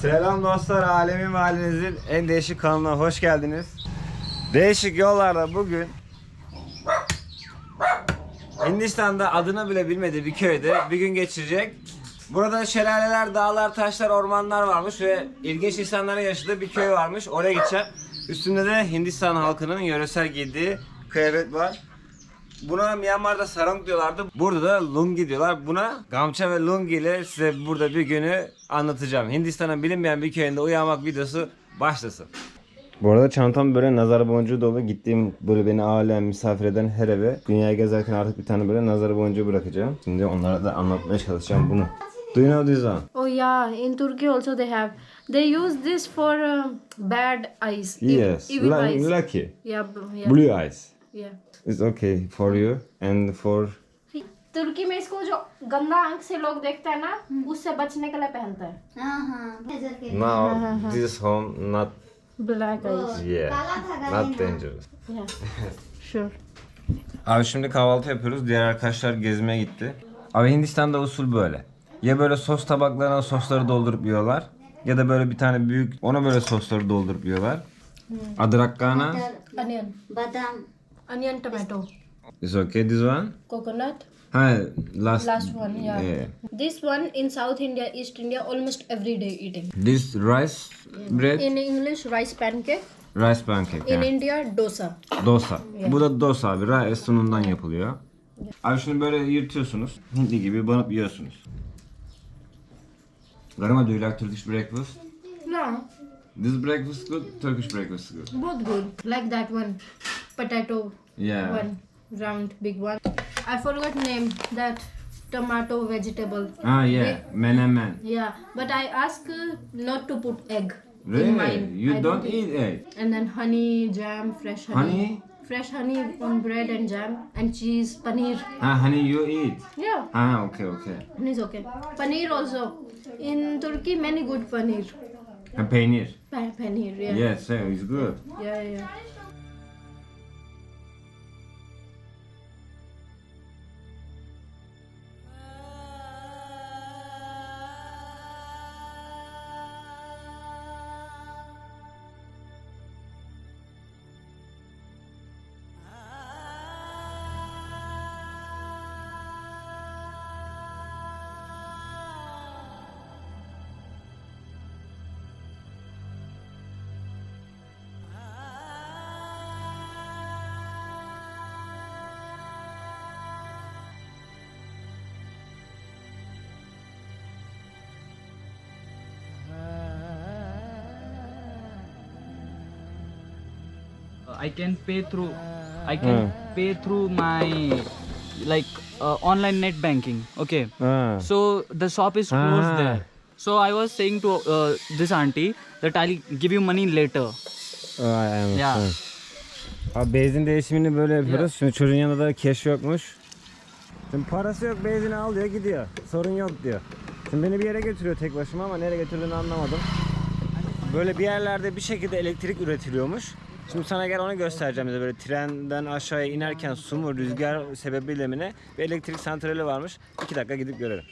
Selam dostlar, alemin ve halinizin en değişik kanalına hoş geldiniz. Değişik yollarda bugün Hindistan'da adını bile bilmediği bir köyde bir gün geçirecek. Burada şelaleler, dağlar, taşlar, ormanlar varmış ve ilginç insanların yaşadığı bir köy varmış. Oraya gideceğim. Üstünde de Hindistan halkının yöresel giydiği kıyafet var. Buna Myanmar'da sarong diyorlardı. Burada da lungi diyorlar. Buna gamça ve lungi ile size burada bir günü anlatacağım. Hindistan'ın bilinmeyen bir köyünde uyanmak videosu başlasın. Bu arada çantam böyle nazar boncuğu dolu. Gittiğim böyle beni ağırlayan, misafir eden her eve dünyayı gezerken artık bir tane böyle nazar boncuğu bırakacağım. Şimdi onlara da anlatmaya çalışacağım bunu. Do you know this one? Oh yeah, in Turkey also they have. They use this for um, bad eyes. Yes. evil eyes. lucky. Yeah, yeah, Blue eyes. yeah. It's okay for you and for तुर्की में इसको जो गंदा आंख से लोग देखते हैं ना उससे बचने के लिए पहनते हैं हाँ हाँ नजर के लिए now this home not black eyes yeah काला धागा not dangerous. yeah sure Abi şimdi kahvaltı yapıyoruz. Diğer arkadaşlar gezmeye gitti. Abi Hindistan'da usul böyle. Ya böyle sos tabaklarına sosları doldurup yiyorlar. Ya da böyle bir tane büyük ona böyle sosları doldurup yiyorlar. Adrakkana. onion बादाम onion tomato Is okay this one? coconut Ha last. last one yeah. Yeah. this one in south india east india almost every day eating This rice bread, in english rice pancake rice pancake. in yani. india dosa Dosa. Bu da dosa abi. Rice unundan yapılıyor. Abi şunu böyle yırtıyorsunuz. Hindi gibi banıp yiyorsunuz. Garima do you like Turkish breakfast? no This breakfast good, Turkish breakfast good. both good like that one potato Yeah. one round big one i forgot name that tomato vegetable Ah yeah, menemen. yeah but i ask uh, not to put egg Really? in mine You I don't eat egg? and then honey jam fresh honey, Honey? fresh honey on bread and jam and cheese paneer Ah honey you eat? yeah Ah okay okay. it's okay paneer also in turkey many good paneer Ha, peynir. Pa- paneer yeah Yes, yeah, it's good. yeah yeah I can pay through I can pay through my like uh, online net banking. Okay. Ah. So the shop is closed Ah. there. So I was saying to uh, this auntie that I'll give you money later. Yeah. Abi benzin değişimini böyle yapıyoruz. Şimdi çocuğun yanında da keş yokmuş. Şimdi parası yok benzini al diyor gidiyor. Sorun yok diyor. Şimdi beni bir yere götürüyor tek başıma ama nereye götürdüğünü anlamadım. Böyle bir yerlerde bir şekilde elektrik üretiliyormuş. Şimdi sana gel onu göstereceğim bize böyle trenden aşağıya inerken su mu rüzgar sebebiyle mi ne bir elektrik santrali varmış. İki dakika gidip görelim.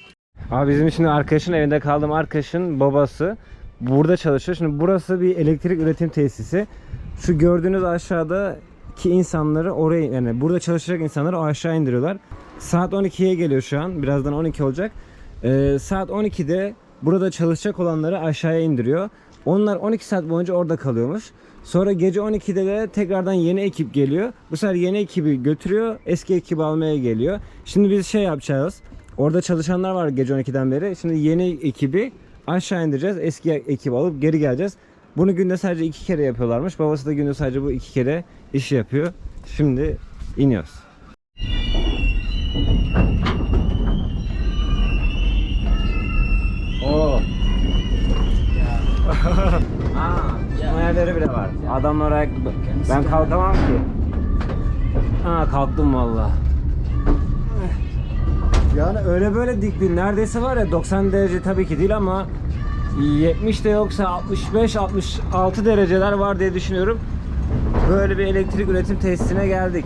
Abi bizim şimdi arkadaşın evinde kaldığım arkadaşın babası burada çalışıyor. Şimdi burası bir elektrik üretim tesisi. Şu gördüğünüz aşağıdaki insanları oraya yani burada çalışacak insanları aşağı indiriyorlar. Saat 12'ye geliyor şu an. Birazdan 12 olacak. Ee, saat 12'de burada çalışacak olanları aşağıya indiriyor. Onlar 12 saat boyunca orada kalıyormuş. Sonra gece 12'de de tekrardan yeni ekip geliyor. Bu sefer yeni ekibi götürüyor. Eski ekibi almaya geliyor. Şimdi biz şey yapacağız. Orada çalışanlar var gece 12'den beri. Şimdi yeni ekibi aşağı indireceğiz. Eski ekibi alıp geri geleceğiz. Bunu günde sadece iki kere yapıyorlarmış. Babası da günde sadece bu iki kere iş yapıyor. Şimdi iniyoruz. Yerleri bile var. Adamlar ayak... Ben kalkamam ki. Ha kalktım valla. Yani öyle böyle dik bir neredeyse var ya 90 derece tabii ki değil ama 70 de yoksa 65 66 dereceler var diye düşünüyorum. Böyle bir elektrik üretim tesisine geldik.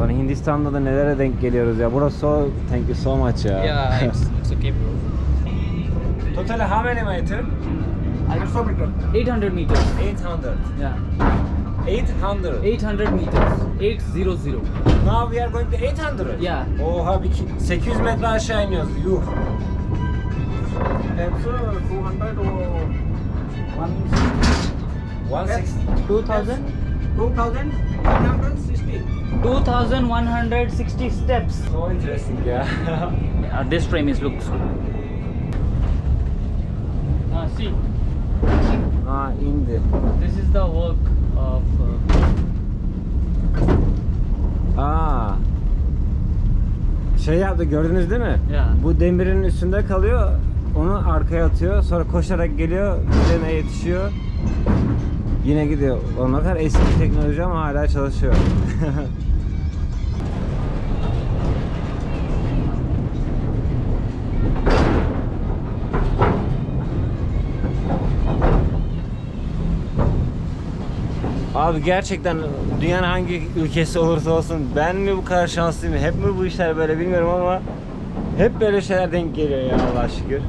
Lan Hindistan'da da nelere denk geliyoruz ya. Burası so thank you so much ya. Yeah, it's, it's okay, bro. Total how many meter? 800 meters. 800. Yeah. 800. 800 meters. 800. Now we are going to 800. Yeah. Oha bir ki- 800 metre aşağı iniyoruz. Yuh. That's uh, 200 or 160. 2000? 2160. 2160 steps. So interesting yeah. Uh, this frame is looks good. Uh, see, Aa indi. this is the work of. Uh, Aa. Şey yaptı gördünüz değil mi? Ya. Bu demirin üstünde kalıyor. Onu arkaya atıyor. Sonra koşarak geliyor. Üzerine yetişiyor. Yine gidiyor. O ne kadar eski teknoloji ama hala çalışıyor. Abi gerçekten dünyanın hangi ülkesi olursa olsun ben mi bu kadar şanslıyım? Hep mi bu işler böyle bilmiyorum ama hep böyle şeyler denk geliyor ya Allah'a şükür.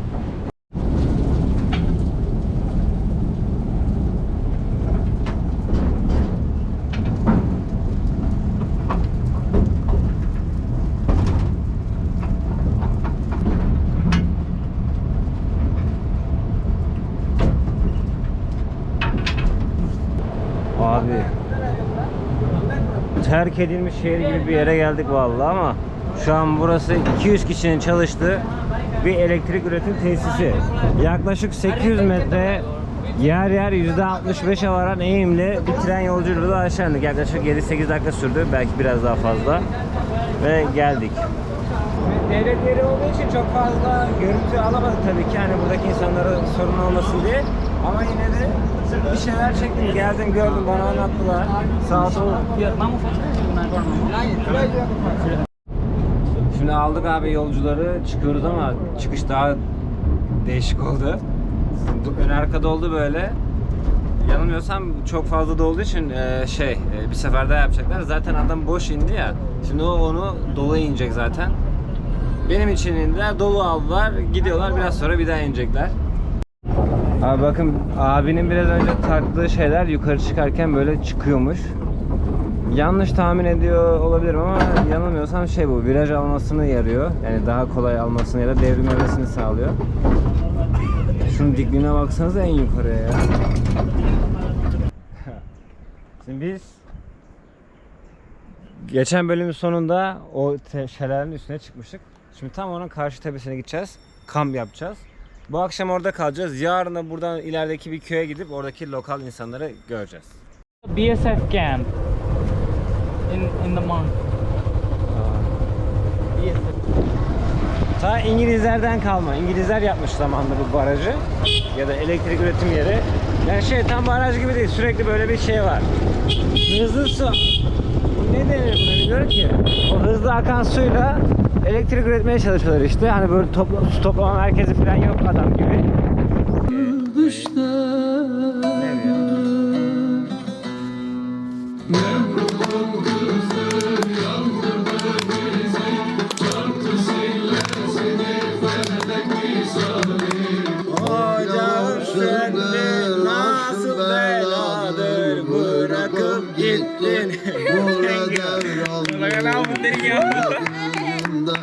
Abi terk edilmiş şehir gibi bir yere geldik vallahi ama şu an burası 200 kişinin çalıştığı bir elektrik üretim tesisi. Yaklaşık 800 metre yer yer %65'e varan eğimli bir tren yolculuğu da aşağı indik. Yaklaşık 7-8 dakika sürdü. Belki biraz daha fazla. Ve geldik. Devlet yeri olduğu için çok fazla görüntü alamadık tabii ki. Hani buradaki insanlara sorun olmasın diye. Ama yine de bir şeyler çektim. Geldim gördüm bana anlattılar. Sağ first. Şimdi aldık abi yolcuları çıkıyoruz ama çıkış daha değişik oldu. Ön arkada oldu böyle. Yanılmıyorsam çok fazla dolduğu için e, şey e, bir seferde yapacaklar. Zaten adam boş indi ya. Şimdi o onu dolu inecek zaten. Benim için indiler, dolu aldılar, gidiyorlar. Biraz sonra bir daha inecekler. Abi bakın abinin biraz önce taktığı şeyler yukarı çıkarken böyle çıkıyormuş. Yanlış tahmin ediyor olabilirim ama yanılmıyorsam şey bu viraj almasını yarıyor. Yani daha kolay almasını ya da devrilmemesini sağlıyor. Şunun dikliğine baksanıza en yukarıya ya. Şimdi biz geçen bölümün sonunda o şelalenin üstüne çıkmıştık. Şimdi tam onun karşı tepesine gideceğiz. Kamp yapacağız. Bu akşam orada kalacağız. Yarın da buradan ilerideki bir köye gidip oradaki lokal insanları göreceğiz. BSF camp in in the. BSF. Ta İngilizlerden kalma. İngilizler yapmış zamanında bu barajı ya da elektrik üretim yeri. Yani şey tam baraj gibi değil. Sürekli böyle bir şey var. Hızlı su. Bu ne denir buna bilmiyorum ki. O hızlı akan suyla elektrik üretmeye çalışıyorlar işte. Hani böyle topla, su toplama merkezi falan yok adam gibi. Ne diyor? Ocağın söndü başında.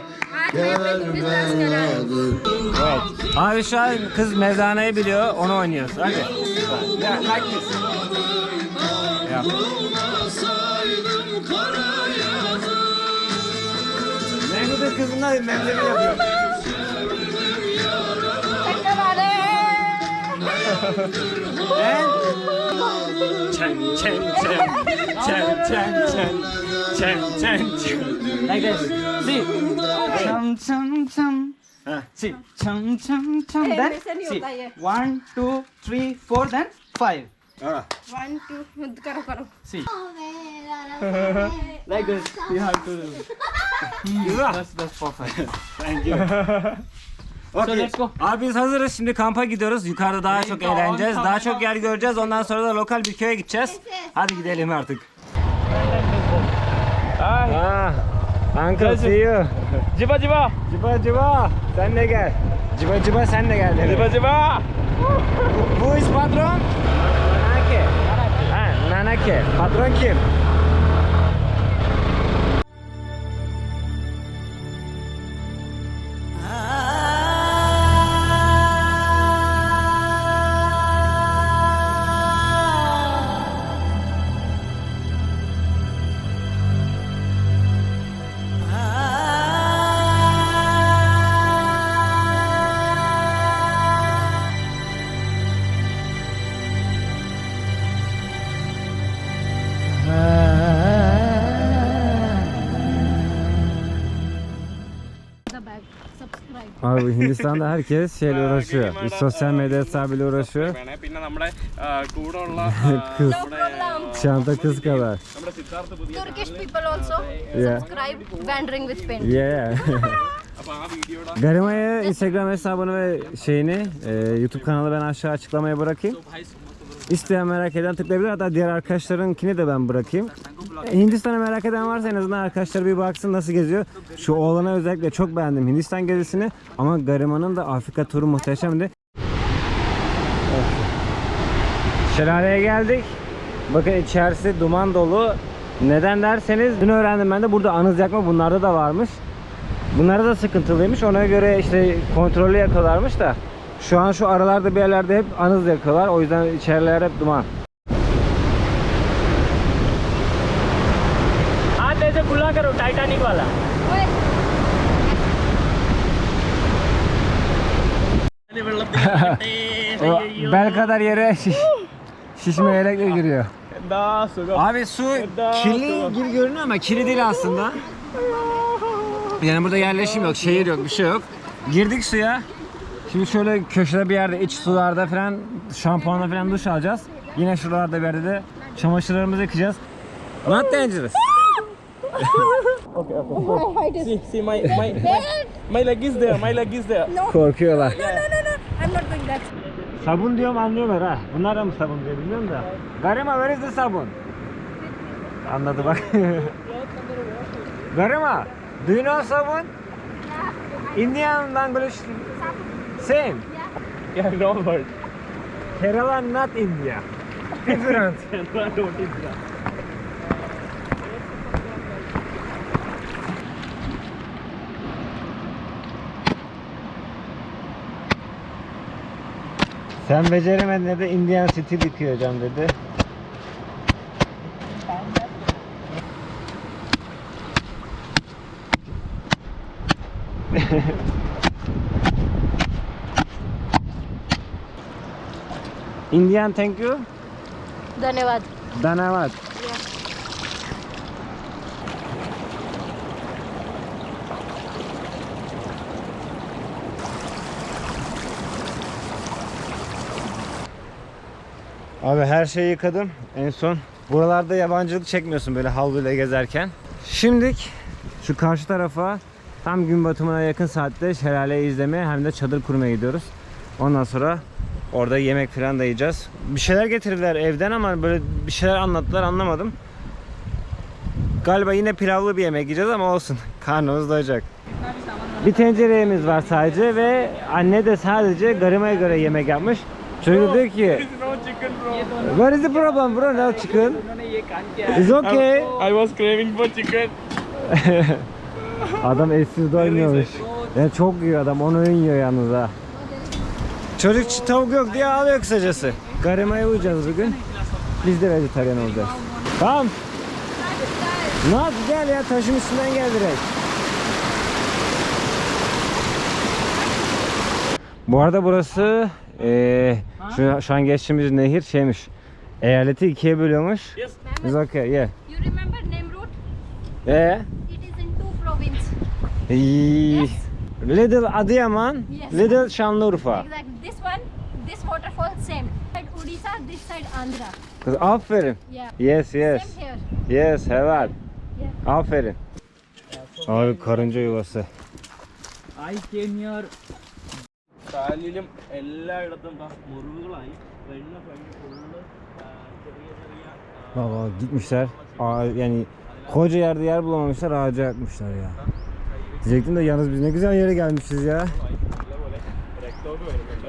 Evet. Abi şu an kız mezanayı biliyor, onu oynuyoruz. Hadi. Ya, like this. Yap. Kızına mevlüt'ü yapıyor. Ben ten, ten, ten, ten, ten, ten, ten, ten, ten. Like this. See. Chum, chum, chum. See. Chum, chum, chum. Then see. One, two, three, four, then five. One, two, karo, karo. See. like this. You have to hmm. do. That's, that's perfect. Thank you. Okay. let's go. Abi biz hazırız. Şimdi kampa gidiyoruz. Yukarıda daha çok eğleneceğiz. Daha çok yer göreceğiz. Ondan sonra da lokal bir köye gideceğiz. Hadi gidelim artık. Ah, Uncle see you. Jiba jiba. Ciba ciba. Sen de gel. Ciba ciba sen de gel. Ciba ciba. Bu iş patron? Nanake. Ha, Nanake. Patron kim? Abi Hindistan'da herkes şeyle uğraşıyor. Bir sosyal medya hesabıyla uğraşıyor. kız. Çanta kız kadar. Turkish people also yeah. subscribe Wandering with Pen. Yeah. Garima'ya Instagram hesabını ve şeyini e, YouTube kanalı ben aşağı açıklamaya bırakayım. İsteyen merak eden tıklayabilir. Hatta diğer arkadaşlarınkini de ben bırakayım. E, Hindistan'ı merak eden varsa en azından arkadaşlar bir baksın nasıl geziyor. Şu oğlana özellikle çok beğendim Hindistan gezisini. Ama Garima'nın da Afrika turu muhteşemdi. Şelaleye geldik. Bakın içerisi duman dolu. Neden derseniz dün öğrendim ben de burada anız yakma bunlarda da varmış. Bunlara da sıkıntılıymış. Ona göre işte kontrollü yakıyorlarmış da. Şu an şu aralarda bir yerlerde hep anız yakıyorlar. O yüzden içeriler hep duman. हाथ ऐसे खुला करो टाइटैनिक वाला Bel kadar yere şiş, şişme yelekle giriyor. Daha sonra. Abi su kirli gibi görünüyor ama kirli değil aslında. Yani burada yerleşim yok, şehir yok, bir şey yok. Girdik suya. Şimdi şöyle köşede bir yerde iç sularda falan şampuanla falan duş alacağız. Yine şuralarda bir yerde de çamaşırlarımızı yıkayacağız. Not dangerous. see see my my my leg is there my leg is there Korkuyorlar. I'm not doing that. Sabun diyorum anlıyorlar ha. Bunlar da mı sabun diyor bilmiyorum da. Garima where is the sabun? Anladı bak. Garima, do you know sabun? Indian language same. yeah no word Kerala not India. Different. Sen beceremedin dedi Indian stil yıkayacağım dedi. Indian thank you. Dhanyawad. Dhanyawad. Yeah. Abi her şeyi yıkadım en son. Buralarda yabancılık çekmiyorsun böyle havluyla gezerken. Şimdilik şu karşı tarafa tam gün batımına yakın saatte şelaleyi izlemeye hem de çadır kurmaya gidiyoruz. Ondan sonra orada yemek falan da yiyeceğiz. Bir şeyler getirdiler evden ama böyle bir şeyler anlattılar anlamadım. Galiba yine pilavlı bir yemek yiyeceğiz ama olsun. Karnımız doyacak. Bir tenceremiz var sadece ve anne de sadece garımaya göre yemek yapmış. Çocuk diyor ki What is the problem bro? No chicken. It's okay. I was craving for chicken Adam etsiz doymuyormuş. Yani çok yiyor adam. Onu yiyor yalnız ha. Çocuk tavuk yok diye ağlıyor kısacası. Garimaya uyacağız bugün. Biz de vejetaryen olacağız. Tamam. Nat gel ya taşın üstünden gel direkt. Bu arada burası eee şu, şu an geçtiğimiz nehir şeymiş. Eyaleti ikiye bölüyormuş. yes It's okay, yeah. You remember Nemrut? Yeah. It is in two provinces. Ee, Little Adıyaman, Yes. Little Şanlıurfa. Exactly This one, this waterfall same. Side Odisha, this side Andhra. Kız aferin. Yeah. Yes, yes. Same here. Yes, evet. Yeah. Aferin. Abi karınca yuvası. I came here കാലിലും എല്ലായിടത്തും ദാ മുറിവുകളായി വെള്ള പണി ഫുള്ള് ചെറിയ ചെറിയ ആ, Baba gitmişler. Aa, yani koca yerde yer bulamamışlar ağaca yakmışlar ya. Diyecektim de yalnız biz ne güzel yere gelmişiz ya.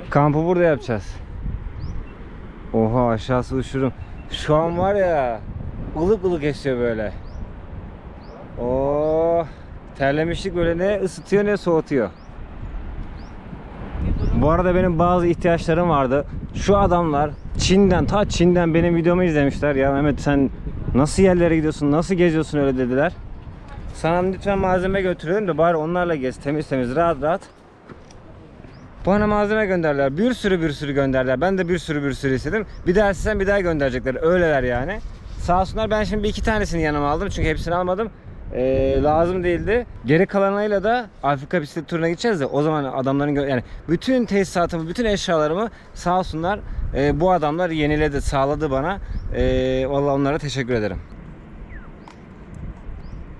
Kampı burada yapacağız. Oha aşağısı uçurum. Şu an var ya ılık ılık esiyor böyle. Oo terlemişlik böyle ne ısıtıyor ne soğutuyor. Bu arada benim bazı ihtiyaçlarım vardı. Şu adamlar Çin'den ta Çin'den benim videomu izlemişler. Ya Mehmet sen nasıl yerlere gidiyorsun, nasıl geziyorsun öyle dediler. Sana lütfen malzeme götürüyorum da bari onlarla gez temiz temiz rahat rahat. Bana malzeme gönderler. Bir sürü bir sürü gönderler. Ben de bir sürü bir sürü istedim. Bir daha istesem bir daha gönderecekler. Öyleler yani. Sağ olsunlar ben şimdi bir iki tanesini yanıma aldım. Çünkü hepsini almadım. Ee, lazım değildi. Geri kalanıyla da Afrika bisiklet turuna gideceğiz de o zaman adamların yani bütün tesisatımı, bütün eşyalarımı sağ olsunlar e, bu adamlar yeniledi, sağladı bana. E, vallahi onlara teşekkür ederim.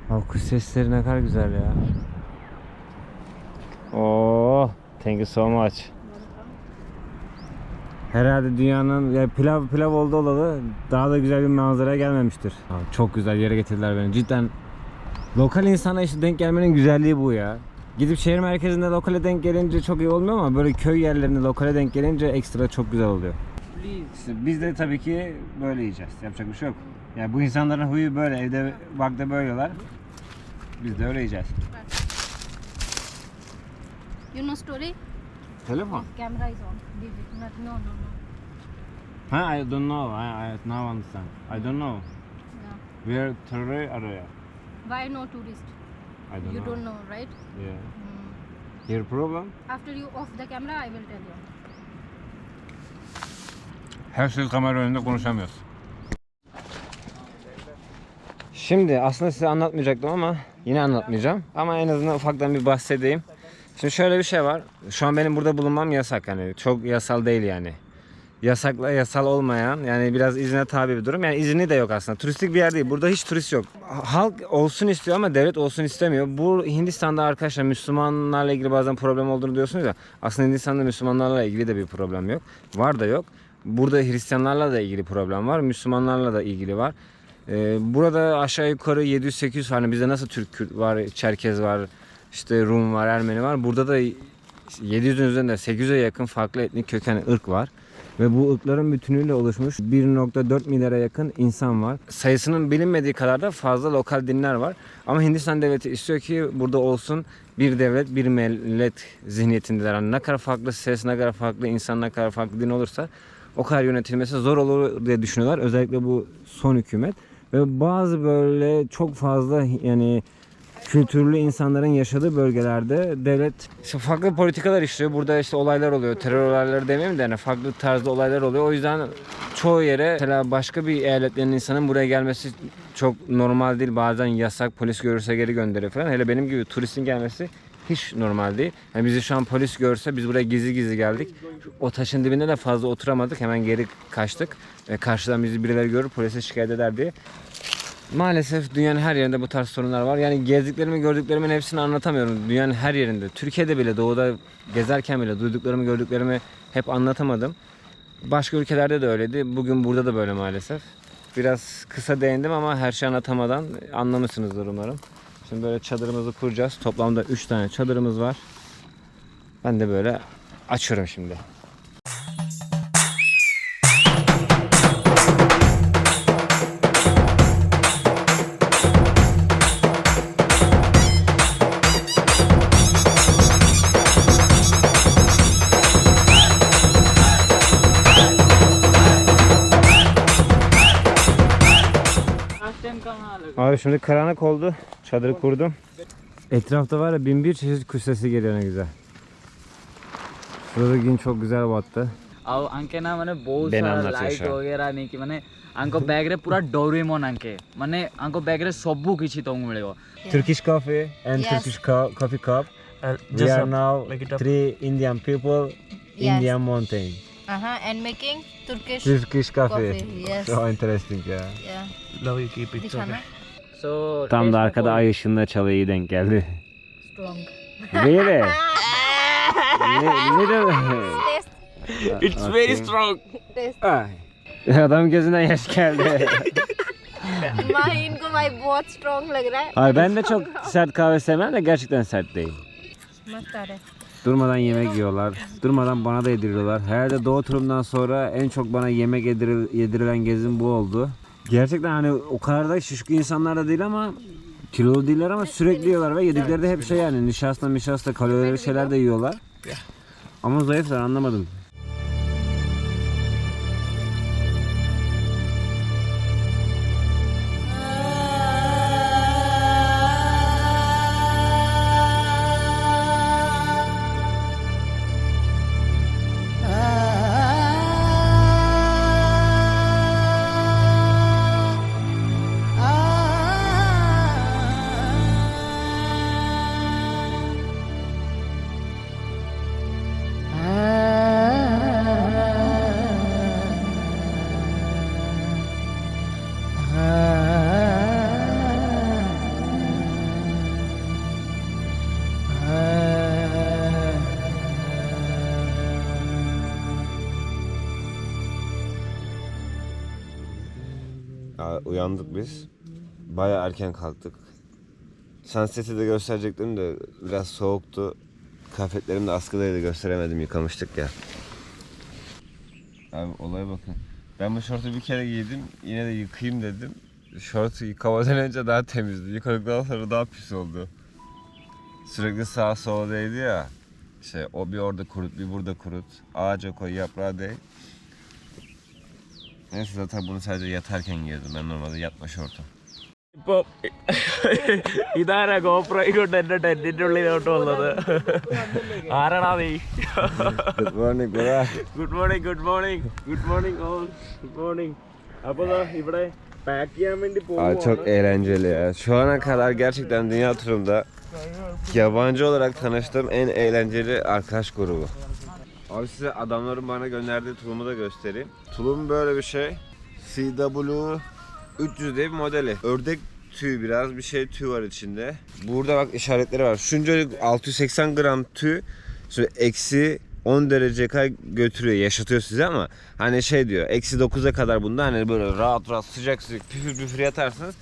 Abi kuş sesleri ne kadar güzel ya. Oo, thank you so much. Herhalde dünyanın ya pilav pilav oldu olalı daha da güzel bir manzaraya gelmemiştir. Abi çok güzel yere getirdiler beni. Cidden lokal insana işte denk gelmenin güzelliği bu ya. Gidip şehir merkezinde lokale denk gelince çok iyi olmuyor ama böyle köy yerlerinde lokale denk gelince ekstra çok güzel oluyor. İşte biz de tabii ki böyle yiyeceğiz. Yapacak bir şey yok. Yani bu insanların huyu böyle. Evde bakta böyleler. Biz de öyle yiyeceğiz. You know story? Telefon? Camera is on. Not, no, no, no. Ha, I don't know. I, I now understand. I don't know. Yeah. Where terror area? Why no tourist? I don't you know. don't know, right? Yeah. Hmm. Your problem? After you off the camera, I will tell you. Her şey kamera önünde konuşamıyoruz. Şimdi aslında size anlatmayacaktım ama yine anlatmayacağım. Ama en azından ufaktan bir bahsedeyim. Şimdi şöyle bir şey var. Şu an benim burada bulunmam yasak hani çok yasal değil yani. Yasakla yasal olmayan yani biraz izne tabi bir durum. Yani izni de yok aslında. Turistik bir yer değil. Burada hiç turist yok. Halk olsun istiyor ama devlet olsun istemiyor. Bu Hindistan'da arkadaşlar Müslümanlarla ilgili bazen problem olduğunu diyorsunuz ya. Aslında Hindistan'da Müslümanlarla ilgili de bir problem yok. Var da yok. Burada Hristiyanlarla da ilgili problem var. Müslümanlarla da ilgili var. Ee, burada aşağı yukarı 700-800 hani bizde nasıl Türk var, Çerkez var, işte Rum var, Ermeni var. Burada da 700'ün üzerinde 800'e yakın farklı etnik köken ırk var. Ve bu ırkların bütünüyle oluşmuş 1.4 milyara yakın insan var. Sayısının bilinmediği kadar da fazla lokal dinler var. Ama Hindistan devleti istiyor ki burada olsun bir devlet, bir millet zihniyetindeler. Yani ne kadar farklı ses, ne kadar farklı insan, ne kadar farklı din olursa o kadar yönetilmesi zor olur diye düşünüyorlar. Özellikle bu son hükümet. Ve bazı böyle çok fazla yani kültürlü insanların yaşadığı bölgelerde devlet işte farklı politikalar işliyor. Burada işte olaylar oluyor. Terör olayları demeyeyim de yani farklı tarzda olaylar oluyor. O yüzden çoğu yere mesela başka bir eyaletlerin insanın buraya gelmesi çok normal değil. Bazen yasak polis görürse geri gönderiyor falan. Hele benim gibi turistin gelmesi hiç normal değil. Yani bizi şu an polis görse biz buraya gizli gizli geldik. O taşın dibinde de fazla oturamadık. Hemen geri kaçtık. E, karşıdan bizi birileri görür polise şikayet eder diye. Maalesef dünyanın her yerinde bu tarz sorunlar var. Yani gezdiklerimi, gördüklerimin hepsini anlatamıyorum. Dünyanın her yerinde. Türkiye'de bile, doğuda gezerken bile duyduklarımı, gördüklerimi hep anlatamadım. Başka ülkelerde de öyleydi. Bugün burada da böyle maalesef. Biraz kısa değindim ama her şeyi anlatamadan anlamışsınızdır umarım. Şimdi böyle çadırımızı kuracağız. Toplamda 3 tane çadırımız var. Ben de böyle açıyorum şimdi. Şimdi karanlık oldu. Çadırı kurdum. Etrafta var ya bin bir çeşit kuş sesi geliyor ne güzel. Şurada gün çok güzel battı. और अंके ना मैंने बहुत सारा लाइट वगैरह नहीं कि मैंने अंको बैग रे पूरा डोरेमोन अंके मैंने अंको बैग रे सबु किछि तो मिलेगो Turkish coffee and Turkish coffee and uh, just we are now three Indian people yes. Indian mountain. Uh-huh and making Turkish Turkish coffee, coffee. yes. So interesting yeah. Yeah. Love you keep it It's Dishana. okay. so Tam da taste arkada of ay ışığında çalıyor iyi denk geldi. Strong. Really? Li- Little. Taste. It's very strong. Taste. Ay. Adam gözünden yaş geldi. माँ इनको भाई बहुत स्ट्रॉन्ग लग रहा है Hayır ben de çok sert kahve sevmem de gerçekten sert değil. मस्त आ रहा है Durmadan yemek yiyorlar. Durmadan bana da yediriyorlar. Herhalde doğu turumdan sonra en çok bana yemek yediril- yedirilen gezim bu oldu. Gerçekten hani o kadar da şişko insanlar da değil ama kilolu değiller ama sürekli yiyorlar ve yedikleri de hep şey yani nişasta mişasta kalorili şeyler de yiyorlar. Ama zayıflar anlamadım. Uyandık biz. Baya erken kalktık. Sunset'i de gösterecektim de biraz soğuktu. Kıyafetlerim de askıdaydı gösteremedim yıkamıştık ya. Abi olaya bakın. Ben bu şortu bir kere giydim yine de yıkayayım dedim. Şortu yıkamadan önce daha temizdi. Yıkadıktan sonra daha pis oldu. Sürekli sağa sola değdi ya. Şey o bir orada kurut bir burada kurut. Ağaca koy yaprağa değ. Neyse zaten bunu sadece yatarken giyiyordum. Ben normalde yatma şortum. ഇപ്പൊ ഇതാരാ ഗോപ്രോ കൊണ്ട് എന്റെ ടെന്റിന്റെ ഉള്ളിലോട്ട് വന്നത് ആരാടാ നീ Good morning Burak. Good morning good morning good morning all good morning അപ്പൊ ദാ ഇവിടെ പാക്ക് ചെയ്യാൻ വേണ്ടി Aa, പോകും çok eğlenceli ya. Şu ana kadar gerçekten dünya turumda yabancı olarak tanıştığım en eğlenceli arkadaş grubu. Abi size adamların bana gönderdiği tulumu da göstereyim. Tulum böyle bir şey. CW 300 diye bir modeli. Ördek tüy biraz bir şey tüy var içinde. Burada bak işaretleri var. Şunca 680 gram tüy. Şöyle eksi 10 derece kadar götürüyor, yaşatıyor size ama hani şey diyor, eksi 9'a kadar bunda hani böyle rahat rahat sıcak sıcak püfür püfür yatarsınız.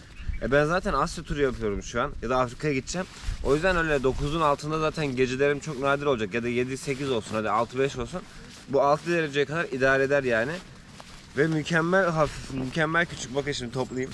E ben zaten Asya turu yapıyorum şu an ya da Afrika'ya gideceğim. O yüzden öyle 9'un altında zaten gecelerim çok nadir olacak ya da 7-8 olsun hadi 6-5 olsun. Bu 6 dereceye kadar idare eder yani. Ve mükemmel hafif, mükemmel küçük. Bakın şimdi toplayayım.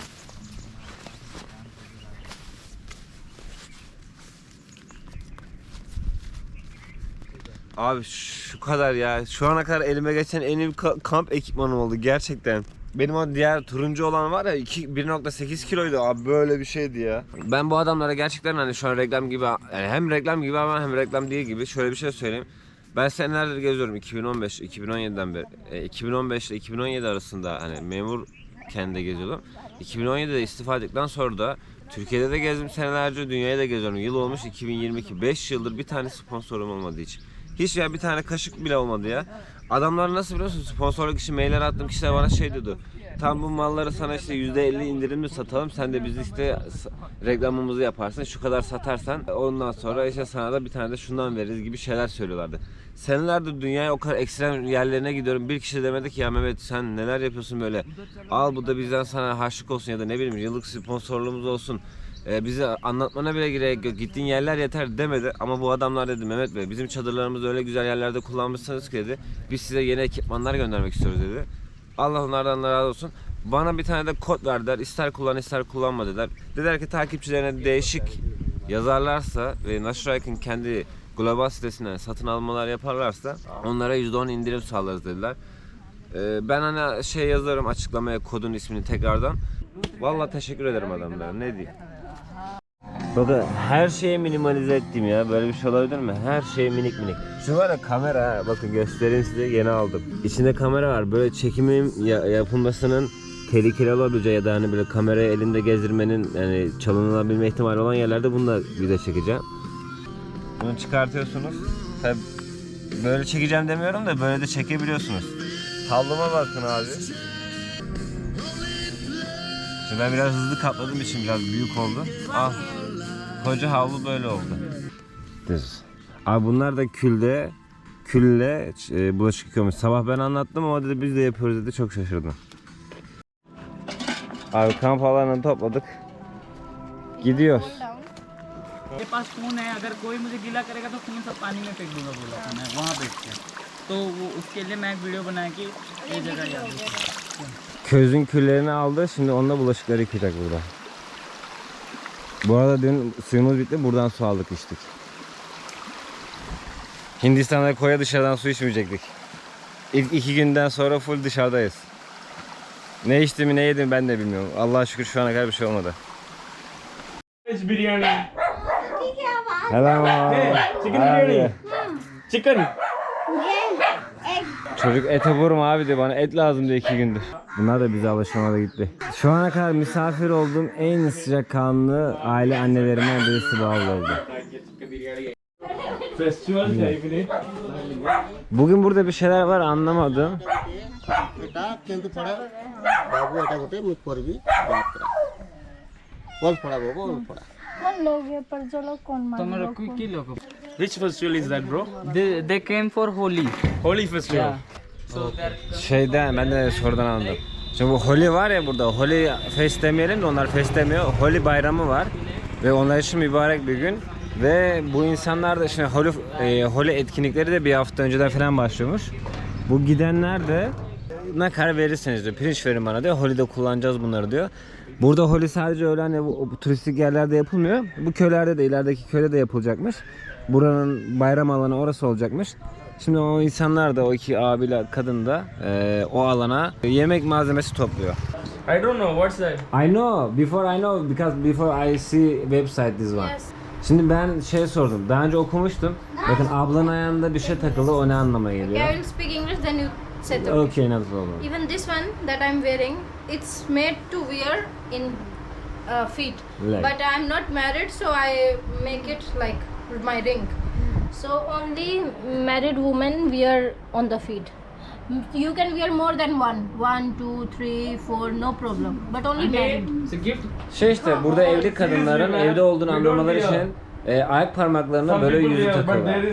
Abi şu kadar ya. Şu ana kadar elime geçen en iyi ka- kamp ekipmanım oldu gerçekten. Benim o diğer turuncu olan var ya iki- 1.8 kiloydu abi böyle bir şeydi ya. Ben bu adamlara gerçekten hani şu an reklam gibi yani hem reklam gibi ama hem reklam değil gibi şöyle bir şey söyleyeyim. Ben senelerdir geziyorum 2015 2017'den beri. E, 2015 ile 2017 arasında hani memur kendi geziyordum. 2017'de istifa ettikten sonra da Türkiye'de de gezdim senelerce, dünyaya da geziyorum. Yıl olmuş 2022. 5 yıldır bir tane sponsorum olmadı hiç. Hiç ya bir tane kaşık bile olmadı ya. Adamlar nasıl biliyorsun sponsorluk için mailler attım kişiler bana şey diyordu. Tam bu malları sana işte %50 indirimli satalım. Sen de biz işte reklamımızı yaparsın. Şu kadar satarsan ondan sonra işte sana da bir tane de şundan veririz gibi şeyler söylüyorlardı. Senelerdir dünyaya o kadar ekstrem yerlerine gidiyorum. Bir kişi demedi ki ya Mehmet sen neler yapıyorsun böyle. Al bu da bizden sana harçlık olsun ya da ne bileyim yıllık sponsorluğumuz olsun. Ee, bize anlatmana bile gerek yok. Gittiğin yerler yeter demedi. Ama bu adamlar dedi Mehmet Bey bizim çadırlarımızı öyle güzel yerlerde kullanmışsınız ki dedi. Biz size yeni ekipmanlar göndermek istiyoruz dedi. Allah onlardan da razı olsun. Bana bir tane de kod verdiler. İster kullan ister kullanma dediler. Dediler ki takipçilerine değişik yazarlarsa ve Nashrike'ın kendi global sitesinden satın almalar yaparlarsa onlara %10 indirim sağlarız dediler. Ee, ben hani şey yazarım açıklamaya kodun ismini tekrardan. Vallahi teşekkür ederim adamlara. Ne diyeyim? Bakın her şeyi minimalize ettim ya. Böyle bir şey olabilir mi? Her şey minik minik. Şu var ya kamera. Bakın göstereyim size yeni aldım. İçinde kamera var. Böyle çekimin ya- yapılmasının tehlikeli olabileceği ya da hani böyle kamerayı elinde gezdirmenin yani çalınılabilme ihtimali olan yerlerde bunu da video çekeceğim. Bunu çıkartıyorsunuz. Tabi böyle çekeceğim demiyorum da böyle de çekebiliyorsunuz. Havluma bakın abi. Şimdi ben biraz hızlı katladığım için biraz büyük oldu. Ah koca havlu böyle oldu. Düz. Abi bunlar da külde külle e, bulaşık yıkıyormuş. Sabah ben anlattım ama dedi biz de yapıyoruz dedi çok şaşırdım. Abi kamp alanını topladık. Gidiyoruz. मेरे पास फोन है अगर कोई मुझे गीला करेगा तो फोन सब पानी में फेंक दूंगा बोला था मैं वहाँ बैठ के तो वो उसके लिए मैं एक वीडियो बनाया कि ये जगह याद रखो। Közün küllerini aldı. Şimdi onunla bulaşıkları yıkayacak burada. Bu arada dün suyumuz bitti. Buradan su aldık içtik. Hindistan'da koya dışarıdan su içmeyecektik. İlk iki günden sonra full dışarıdayız. Ne içtiğimi ne yedim ben de bilmiyorum. Allah'a şükür şu ana kadar bir şey olmadı. Biryani. Hello. chicken biryani. Chicken. Çocuk ete vurma abi de bana et lazım diye iki gündür. Bunlar da bize alışamada gitti. Şu ana kadar misafir olduğum en sıcak kanlı aile annelerimden birisi bu ablaydı. Bugün burada bir şeyler var anlamadım. Bol para bol para. Kon लोग ये पर जो लोग कौन मान लोग Which festival is that, bro? they they came for Holi Holy festival. so they're Şeyden ben de sorudan anladım. Şimdi bu Holi var ya burada. Holi Fest demeyelim de onlar Fest demiyor. Holi bayramı var. Ve onlar için mübarek bir gün. Ve bu insanlar da şimdi Holi, e, Holi etkinlikleri de bir hafta önceden falan başlıyormuş. Bu gidenler de ne kadar verirseniz diyor. Pirinç verin bana diyor. Holi'de kullanacağız bunları diyor. Burada Holi sadece öyle hani bu, bu turistik yerlerde yapılmıyor. Bu köylerde de ilerideki köyde de yapılacakmış. Buranın bayram alanı orası olacakmış. Şimdi o insanlar da o iki abiyle kadın da e, o alana yemek malzemesi topluyor. I don't know what's that. I know before I know because before I see website this one. Yes. Şimdi ben şey sordum. Daha önce okumuştum. Bakın ablanın ayağında bir şey takılı o ne anlama Okay, I geliyor? will speak English, then you say the Okay, no problem. Even this one that I'm wearing, it's made to wear in uh, feet. Leg. But I'm not married, so I make it like my ring. So only married women wear on the feet. You can wear more than one. One, two, three, four, no problem. But only married. it's a gift Şey işte burada evli kadınların evde olduğunu anlamaları için e, ayak parmaklarına Some böyle but takıyorlar.